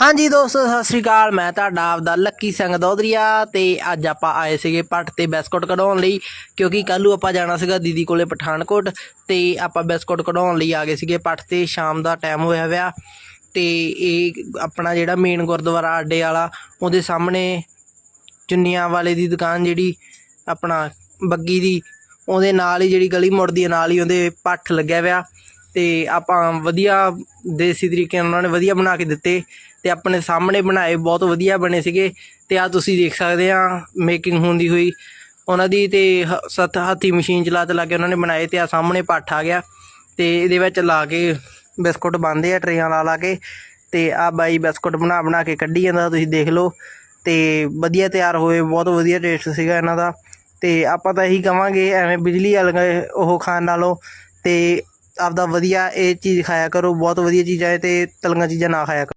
ਹਾਂਜੀ ਦੋਸਤੋ, ਸਤਿ ਸ੍ਰੀ ਅਕਾਲ। ਮੈਂ ਤੁਹਾਡਾ ਆਪਦਾ ਲੱਕੀ ਸਿੰਘ ਦੌਦਰੀਆ ਤੇ ਅੱਜ ਆਪਾਂ ਆਏ ਸੀਗੇ ਪੱਟ ਤੇ ਬਿਸਕੁਟ ਕਢਾਉਣ ਲਈ, ਕਿਉਂਕਿ ਕੱਲ੍ਹ ਨੂੰ ਆਪਾਂ ਜਾਣਾ ਸੀਗਾ ਦੀਦੀ ਕੋਲੇ ਪਠਾਨਕੋਟ ਤੇ ਆਪਾਂ ਬਿਸਕੁਟ ਕਢਾਉਣ ਲਈ ਆ ਗਏ ਸੀਗੇ ਪੱਟ ਤੇ, ਸ਼ਾਮ ਦਾ ਟਾਈਮ ਹੋਇਆ ਹੋਇਆ ਤੇ ਇਹ ਆਪਣਾ ਜਿਹੜਾ ਮੇਨ ਗੁਰਦੁਆਰਾ ਅੱਡੇ ਵਾਲਾ, ਉਹਦੇ ਸਾਹਮਣੇ ਚੁੰਨੀਆਂ ਵਾਲੇ ਦੀ ਦੁਕਾਨ ਜਿਹੜੀ ਆਪਣਾ ਬੱਗੀ ਦੀ, ਉਹਦੇ ਨਾਲ ਹੀ ਜਿਹੜੀ ਗਲੀ ਮੁੜਦੀ ਨਾਲ ਹੀ ਉਹਦੇ ਪੱਠ ਲੱਗਿਆ ਹੋਇਆ ਅਤੇ ਆਪਾਂ ਵਧੀਆ ਦੇਸੀ ਤਰੀਕੇ ਨਾਲ ਉਹਨਾਂ ਨੇ ਵਧੀਆ ਬਣਾ ਕੇ ਦਿੱਤੇ ਅਤੇ ਆਪਣੇ ਸਾਹਮਣੇ ਬਣਾਏ, ਬਹੁਤ ਵਧੀਆ ਬਣੇ ਸੀਗੇ ਅਤੇ ਆਹ ਤੁਸੀਂ ਦੇਖ ਸਕਦੇ ਹਾਂ ਮੇਕਿੰਗ ਹੁੰਦੀ ਹੋਈ। ਉਹਨਾਂ ਦੀ ਅਤੇ ਹ- ਸੱਤ ਹੱਥੀਂ ਮਸ਼ੀਨ ਚਲਾ ਚਲਾ ਕੇ ਉਹਨਾਂ ਨੇ ਬਣਾਏ ਅਤੇ ਆਹ ਸਾਹਮਣੇ ਪੱਠ ਆ ਗਿਆ ਅਤੇ ਇਹਦੇ ਵਿੱਚ ਲਾ ਕੇ ਬਿਸਕੁਟ ਬਣਦੇ ਆ ਟਰੇਆਂ ਲਾ ਲਾ ਕੇ ਅਤੇ ਆਹ ਬਾਈ ਬਿਸਕੁਟ ਬਣਾ ਬਣਾ ਕੇ ਕੱਢੀ ਜਾਂਦਾ, ਤੁਸੀਂ ਦੇਖ ਲਓ। ਅਤੇ ਵਧੀਆ ਤਿਆਰ ਹੋਏ, ਬਹੁਤ ਵਧੀਆ ਟੇਸਟ ਸੀਗਾ ਇਹਨਾਂ ਦਾ। ਅਤੇ ਆਪਾਂ ਤਾਂ ਇਹੀ ਕਵਾਂਗੇ, ਐਵੇਂ ਬਿਜਲੀ ਵਾਲੇ ਉਹ ਖਾਣ ਨਾਲੋਂ ਅਤੇ ਆਪਦਾ ਵਧੀਆ ਇਹ ਚੀਜ਼ ਖਾਇਆ ਕਰੋ, ਬਹੁਤ ਵਧੀਆ ਚੀਜ਼ਾਂ ਹੈ ਅਤੇ ਤਲੀਆਂ ਚੀਜ਼ਾਂ ਨਾ ਖਾਇਆ ਕਰੋ